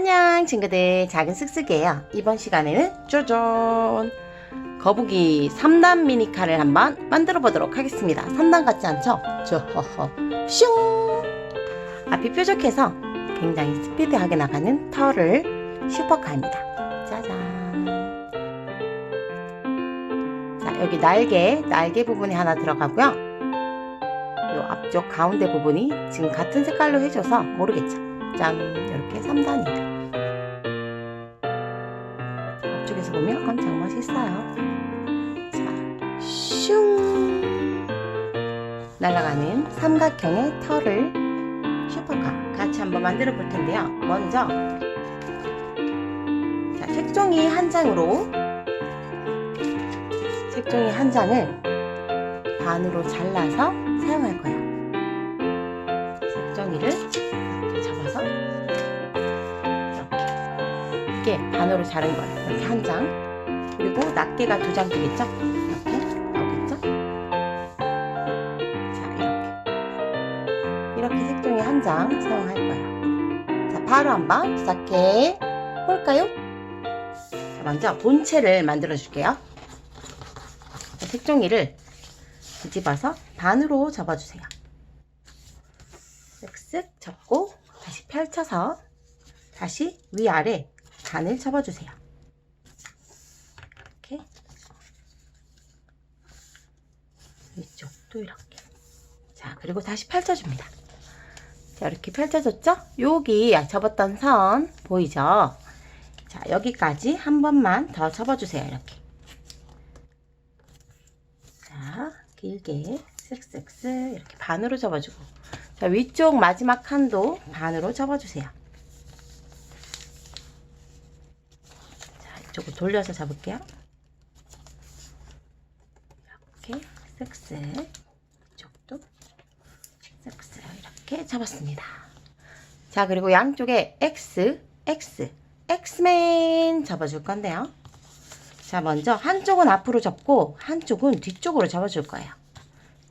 안녕 친구들. 작은 쓱쓱이에요. 이번 시간에는 짜잔. 거북이 3단 미니카를 한번 만들어 보도록 하겠습니다. 3단 같지 않죠? 저허허. 슝! 앞이 뾰족해서 굉장히 스피드하게 나가는 털을 슈퍼카입니다. 짜잔. 자 여기 날개 날개 부분이 하나 들어가고요. 요 앞쪽 가운데 부분이 지금 같은 색깔로 해줘서 모르겠죠 짠. 이렇게 3단이에요. 앞쪽에서 보면 엄청 멋있어요. 자 슝! 날아가는 삼각형의 털을 슈퍼카 같이 한번 만들어 볼 텐데요. 먼저 자 색종이 한 장으로 색종이 한 장을 반으로 잘라서 사용할 거예요. 색종이를 반으로 자른 거예요. 이렇게 한 장. 그리고 낱개가 두 장 되겠죠? 이렇게 나오겠죠? 자, 이렇게. 이렇게 색종이 한 장 사용할 거예요. 자, 바로 한번 시작해 볼까요? 자, 먼저 본체를 만들어 줄게요. 자, 색종이를 뒤집어서 반으로 접어주세요. 쓱쓱 접고 다시 펼쳐서 다시 위아래 반을 접어주세요. 이렇게 위쪽도 이렇게 자 그리고 다시 펼쳐줍니다. 자 이렇게 펼쳐졌죠? 여기 접었던 선 보이죠? 자 여기까지 한 번만 더 접어주세요. 이렇게 자 길게 쓱쓱쓱 이렇게 반으로 접어주고 자 위쪽 마지막 칸도 반으로 접어주세요. 이쪽으로 돌려서 잡을게요. 이렇게 쓱쓱 이쪽도 쓱쓱 이렇게 잡았습니다. 자 그리고 양쪽에 X, X, X맨 접어줄 건데요. 자 먼저 한쪽은 앞으로 접고 한쪽은 뒤쪽으로 접어줄 거예요.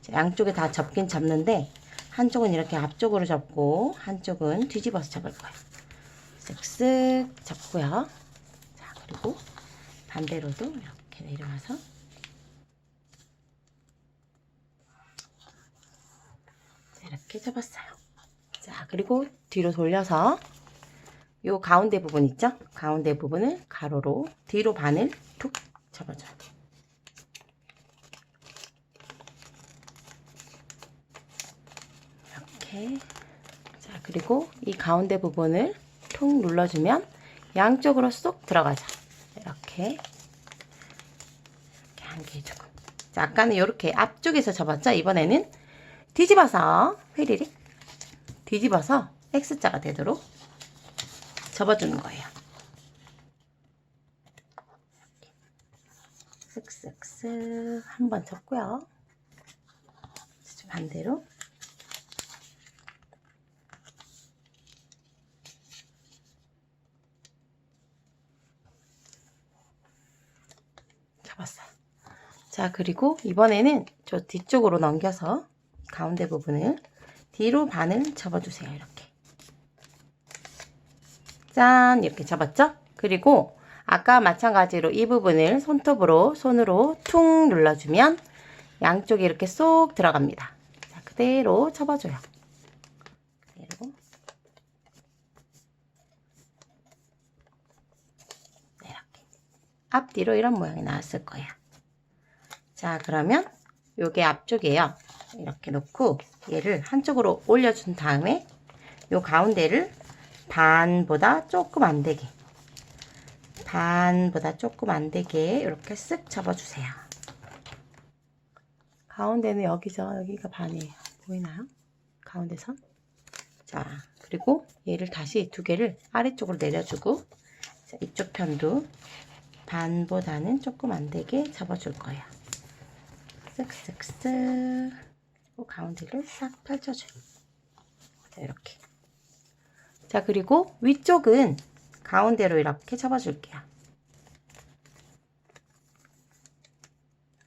자, 양쪽에 다 접긴 접는데 한쪽은 이렇게 앞쪽으로 접고 한쪽은 뒤집어서 접을 거예요. 쓱쓱 접고요. 그리고 반대로도 이렇게 내려와서 이렇게 접었어요. 자, 그리고 뒤로 돌려서 요 가운데 부분 있죠? 가운데 부분을 가로로 뒤로 반을 툭 접어줘요. 이렇게 자, 그리고 이 가운데 부분을 툭 눌러주면 양쪽으로 쏙 들어가죠. 이렇게. 이렇게 한개 주고. 자 아까는 이렇게 앞쪽에서 접었죠? 이번에는 뒤집어서 휘리릭. 뒤집어서 X자가 되도록 접어주는 거예요. 쓱쓱쓱 한번 접고요. 반대로 잡았어요. 자, 그리고 이번에는 저 뒤쪽으로 넘겨서 가운데 부분을 뒤로 반을 접어주세요. 이렇게. 짠! 이렇게 접었죠? 그리고 아까 마찬가지로 이 부분을 손톱으로, 손으로 퉁 눌러주면 양쪽에 이렇게 쏙 들어갑니다. 자, 그대로 접어줘요. 그대로. 네, 이렇게. 앞뒤로 이런 모양이 나왔을 거예요. 자, 그러면 요게 앞쪽이에요. 이렇게 놓고 얘를 한쪽으로 올려준 다음에 요 가운데를 반보다 조금 안 되게 반보다 조금 안 되게 이렇게 쓱 접어주세요. 가운데는 여기죠. 여기가 반이에요. 보이나요? 가운데 선. 자, 그리고 얘를 다시 두 개를 아래쪽으로 내려주고 자, 이쪽 편도 반보다는 조금 안 되게 접어줄 거예요. 쓱쓱쓱 그리고 가운데를 싹 펼쳐줘요. 자, 이렇게. 자, 그리고 위쪽은 가운데로 이렇게 접어줄게요.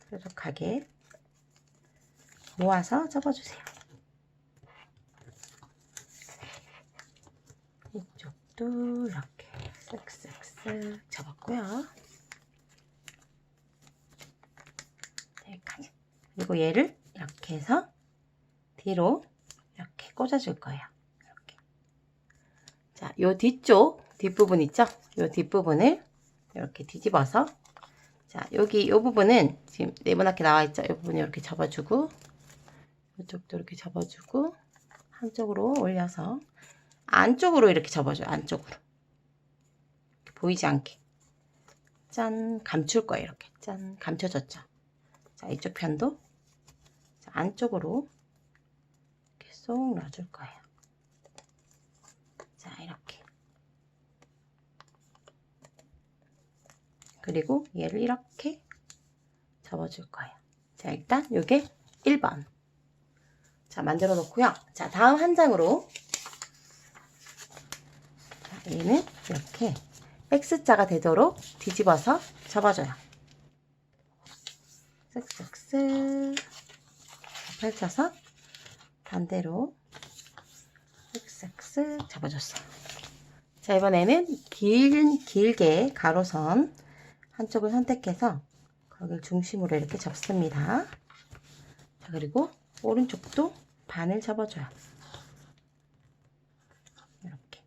뾰족하게 모아서 접어주세요. 이쪽 이쪽도 이렇게 쓱쓱쓱 접었고요. 여기까지. 그리고 얘를 이렇게 해서 뒤로 이렇게 꽂아줄 거예요. 이렇게. 자, 요 뒤쪽 뒷부분 있죠? 요 뒷부분을 이렇게 뒤집어서 자, 여기 요 부분은 지금 네모나게 나와 있죠? 요 부분 이렇게 접어주고 이쪽도 이렇게 접어주고 한쪽으로 올려서 안쪽으로 이렇게 접어줘요. 안쪽으로. 보이지 않게. 짠, 감출 거예요. 이렇게. 짠, 감춰졌죠. 자, 이쪽 편도 자, 안쪽으로 이렇게 쏙 넣어줄 거예요. 자, 이렇게. 그리고 얘를 이렇게 접어줄 거예요. 자, 일단 요게 1번. 자, 만들어 놓고요. 자, 다음 한 장으로. 자, 얘는 이렇게 X자가 되도록 뒤집어서 접어줘요. 쓱쓱쓱. 펼쳐서 반대로 쓱쓱쓱 접어줬어요. 자, 이번에는 길, 길게 가로선 한쪽을 선택해서 거기를 중심으로 이렇게 접습니다. 자, 그리고 오른쪽도 반을 접어줘요. 이렇게.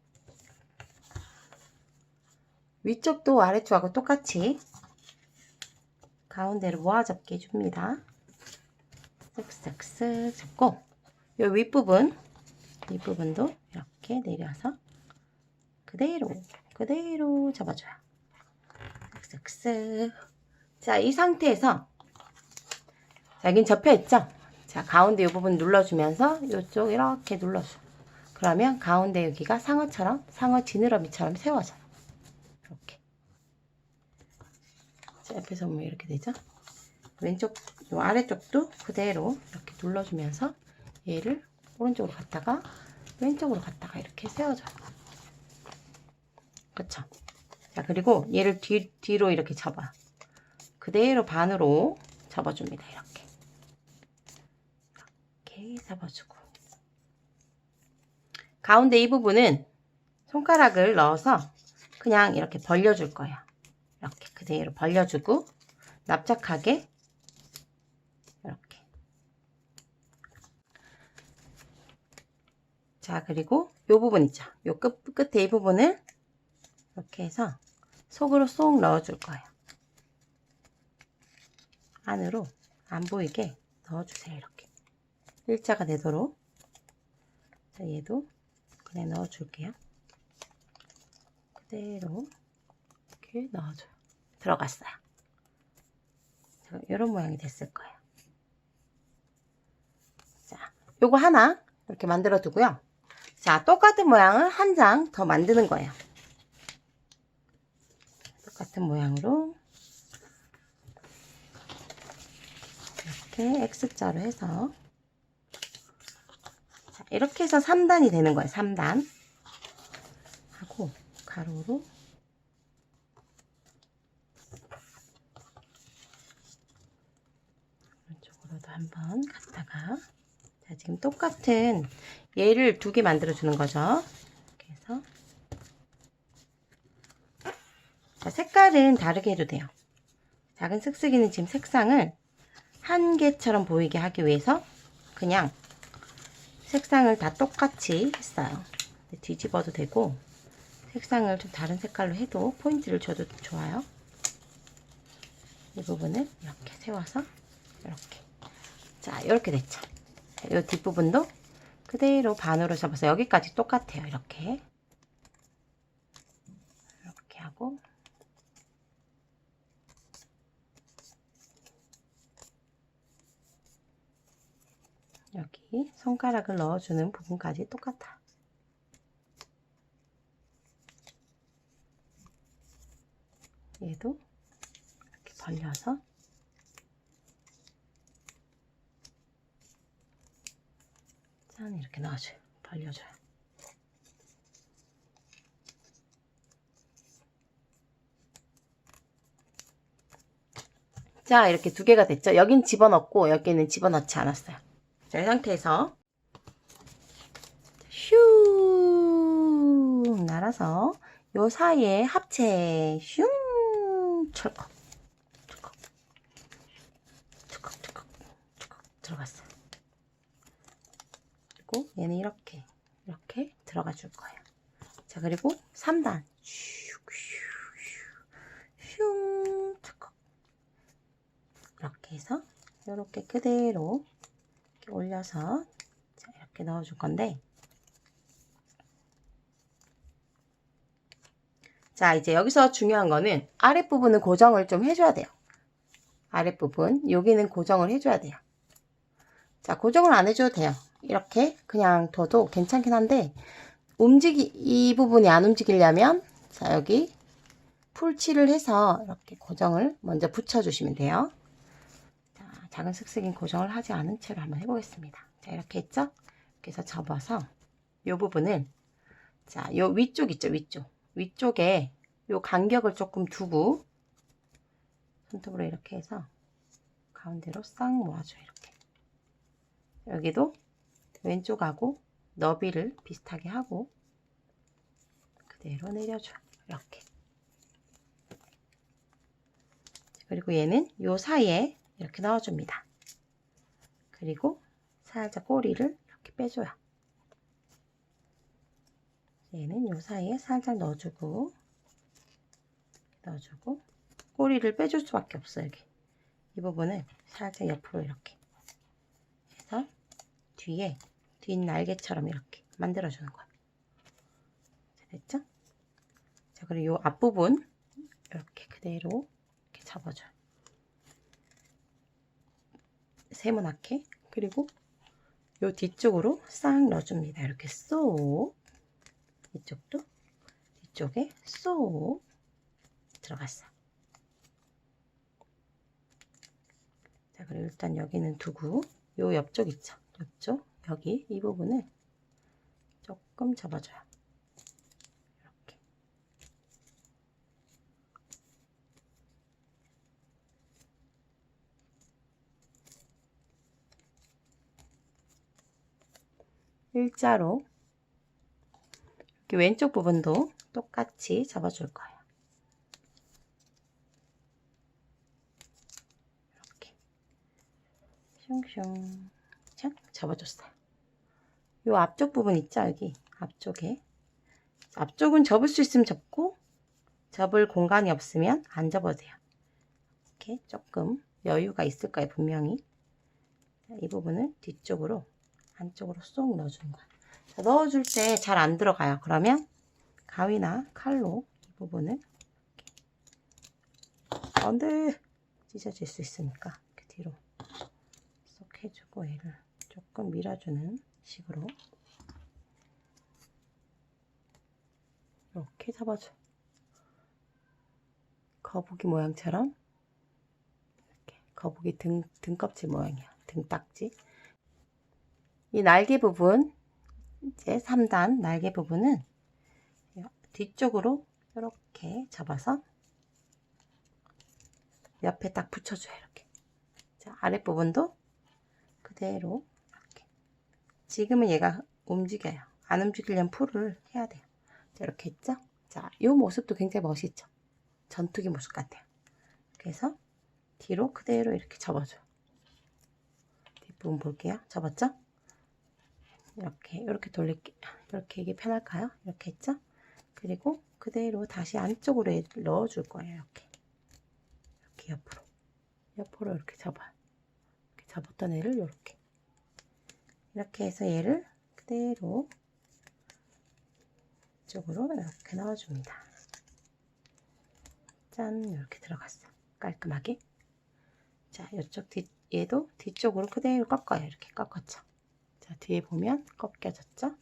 위쪽도 아래쪽하고 똑같이 가운데를 모아 접게 해줍니다. 쓱쓱쓱 접고 이 윗부분 윗부분도 이렇게 내려서 그대로 그대로 접어줘요. 쓱쓱쓱 자, 이 상태에서 자, 여긴 접혀 있죠? 자, 가운데 이 부분 눌러주면서 이쪽 이렇게 눌러줘. 그러면 가운데 여기가 상어처럼, 상어 지느러미처럼 세워져요. 이렇게. 자, 옆에서 보면 이렇게 되죠? 왼쪽, 요 아래쪽도 그대로 이렇게 눌러주면서 얘를 오른쪽으로 갔다가 왼쪽으로 갔다가 이렇게 세워줘요. 그쵸? 자, 그리고 얘를 뒤, 뒤로 이렇게 접어요. 그대로 반으로 접어줍니다. 이렇게. 이렇게 접어주고. 가운데 이 부분은 손가락을 넣어서 그냥 이렇게 벌려줄 거예요. 이렇게 그대로 벌려주고 납작하게. 자, 그리고 이 부분 있죠. 요 끝, 끝에 이 부분을 이렇게 해서 속으로 쏙 넣어 줄 거예요. 안으로 안 보이게 넣어주세요. 이렇게. 일자가 되도록. 자, 얘도 그냥 넣어 줄게요. 그대로 이렇게 넣어줘요. 들어갔어요. 자, 이런 모양이 됐을 거예요. 자, 요거 하나 이렇게 만들어 두고요. 자, 똑같은 모양을 한 장 더 만드는 거예요. 똑같은 모양으로 이렇게 X자로 해서 자, 이렇게 해서 3단이 되는 거예요. 3단 하고 가로로 오른쪽으로도 한번 갔다가 자 지금 똑같은 얘를 두 개 만들어 주는 거죠. 이렇게 해서 자 색깔은 다르게 해도 돼요. 작은 쓱쓱이는 지금 색상을 한 개처럼 보이게 하기 위해서 그냥 색상을 다 똑같이 했어요. 뒤집어도 되고 색상을 좀 다른 색깔로 해도 포인트를 줘도 좋아요. 이 부분을 이렇게 세워서 이렇게 자 이렇게 됐죠. 이 뒷부분도 그대로 반으로 접어서 여기까지 똑같아요. 이렇게 이렇게 하고 여기 손가락을 넣어주는 부분까지 똑같아. 얘도 이렇게 벌려서 짠 이렇게 넣어줘요. 벌려줘요. 자 이렇게 두 개가 됐죠. 여긴 집어넣고 여기는 집어넣지 않았어요. 자, 이 상태에서 슈 달아서 요 사이에 합체 슝 철컥 철컥 철컥 철컥 철컥 들어갔어요. 그리고 얘는 이렇게 이렇게 들어가 줄 거예요. 자 그리고 3단. 슝 이렇게 해서 이렇게 그대로 이렇게 올려서 자, 이렇게 넣어 줄 건데. 자 이제 여기서 중요한 거는 아랫부분은 고정을 좀 해줘야 돼요. 아랫부분. 여기는 고정을 해줘야 돼요. 자 고정을 안 해줘도 돼요 이렇게 그냥 둬도 괜찮긴 한데 움직이 이 부분이 안 움직이려면 자 여기 풀칠을 해서 이렇게 고정을 먼저 붙여주시면 돼요 자, 작은 슥슥인 고정을 하지 않은 채로 한번 해보겠습니다 자 이렇게 했죠 해서 접어서 이 부분을 자, 요 위쪽 있죠, 위쪽. 위쪽에 요 간격을 조금 두고 손톱으로 이렇게 해서 가운데로 싹 모아줘요, 이렇게. 여기도 왼쪽하고 너비를 비슷하게 하고 그대로 내려줘요, 이렇게. 그리고 얘는 요 사이에 이렇게 넣어줍니다. 그리고 살짝 꼬리를 이렇게 빼줘요. 얘는 요 사이에 살짝 넣어주고 넣어주고 꼬리를 빼줄 수밖에 없어요 여기 이 부분을 살짝 옆으로 이렇게 해서 뒤에 뒷 날개처럼 이렇게 만들어 주는 거예요 자, 됐죠? 자 그리고 요 앞부분 이렇게 그대로 이렇게 잡아줘요. 세모나게 그리고 요 뒤쪽으로 싹 넣어줍니다. 이렇게 쏙. 이쪽도 뒤쪽에 쏙 들어갔어. 자, 그리고 일단 여기는 두고 요 옆쪽 있죠? 옆쪽 여기 이 부분을 조금 접어줘요. 이렇게. 일자로 이렇게 왼쪽 부분도 똑같이 잡아줄 거예요. 이렇게 슝슝 착 잡아줬어요. 이 앞쪽 부분 있죠 여기 앞쪽에 앞쪽은 접을 수 있으면 접고 접을 공간이 없으면 안 접어도 돼요. 이렇게 조금 여유가 있을 거예요 분명히 이 부분을 뒤쪽으로 안쪽으로 쏙 넣어주는 거예요. 자, 넣어줄 때 잘 안 들어가요. 그러면 가위나 칼로 이 부분을 안돼 찢어질 수 있으니까 이렇게 뒤로 쏙 해주고 얘를 조금 밀어주는 식으로 이렇게 잡아줘. 거북이 모양처럼 이렇게 거북이 등 등껍질 모양이야. 등딱지. 이 날개 부분 이제 3단 날개 부분은 뒤쪽으로 이렇게 잡아서 옆에 딱 붙여줘요 이렇게 자 아랫부분도 그대로 지금은 얘가 움직여요. 안 움직이려면 풀을 해야 돼요. 자, 이렇게 했죠? 자 이 모습도 굉장히 멋있죠? 전투기 모습 같아요. 그래서 뒤로 그대로 이렇게 접어줘요. 뒷부분 볼게요. 접었죠? 이렇게 이렇게 돌릴게 이렇게 이게 편할까요? 이렇게 했죠? 그리고 그대로 다시 안쪽으로 넣어줄 거예요. 이렇게. 이렇게 옆으로. 옆으로 이렇게 잡아요. 이렇게 잡았던 애를 이렇게 이렇게 해서 얘를 그대로 이쪽으로 이렇게 넣어줍니다. 짠 이렇게 들어갔어. 깔끔하게. 자 이쪽 뒤 얘도 뒤쪽으로 그대로 꺾어요. 이렇게 꺾었죠. 자, 뒤에 보면 꺾여졌죠?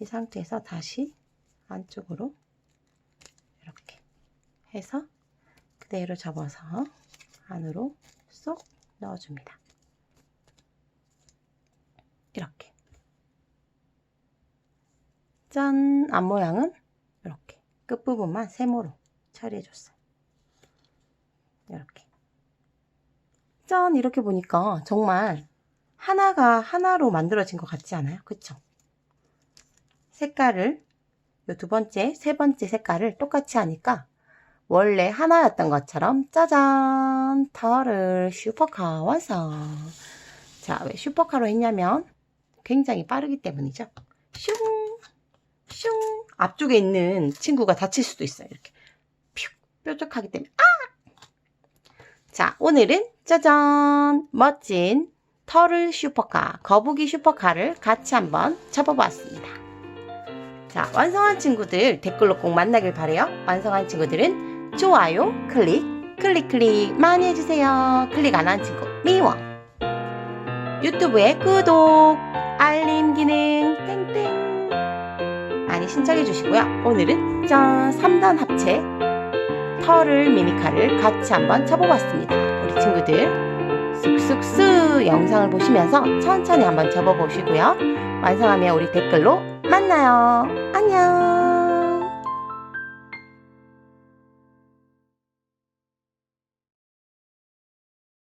이 상태에서 다시 안쪽으로 이렇게 해서 그대로 접어서 안으로 쏙 넣어줍니다. 이렇게. 짠! 앞모양은 이렇게 끝부분만 세모로 처리해줬어요. 이렇게. 짠! 이렇게 보니까 정말 하나가 하나로 만들어진 것 같지 않아요? 그쵸? 색깔을 요 두 번째, 세 번째 색깔을 똑같이 하니까 원래 하나였던 것처럼 짜잔 털을 슈퍼카 완성. 자, 왜 슈퍼카로 했냐면 굉장히 빠르기 때문이죠. 슝, 슝. 앞쪽에 있는 친구가 다칠 수도 있어요. 이렇게 퓨, 뾰족하기 때문에. 아! 자, 오늘은 짜잔 멋진 털을 슈퍼카, 거북이 슈퍼카를 같이 한번 접어봤습니다. 자, 완성한 친구들 댓글로 꼭 만나길 바래요. 완성한 친구들은 좋아요, 클릭, 클릭, 클릭 많이 해주세요. 클릭 안 한 친구 미워. 유튜브에 구독, 알림 기능 땡땡 많이 신청해 주시고요. 오늘은 짠 3단 합체 털을 미니카를 같이 한번 접어봤습니다. 우리 친구들 쓱쓱쓱 영상을 보시면서 천천히 한번 접어보시고요. 완성하면 우리 댓글로 만나요. 안녕.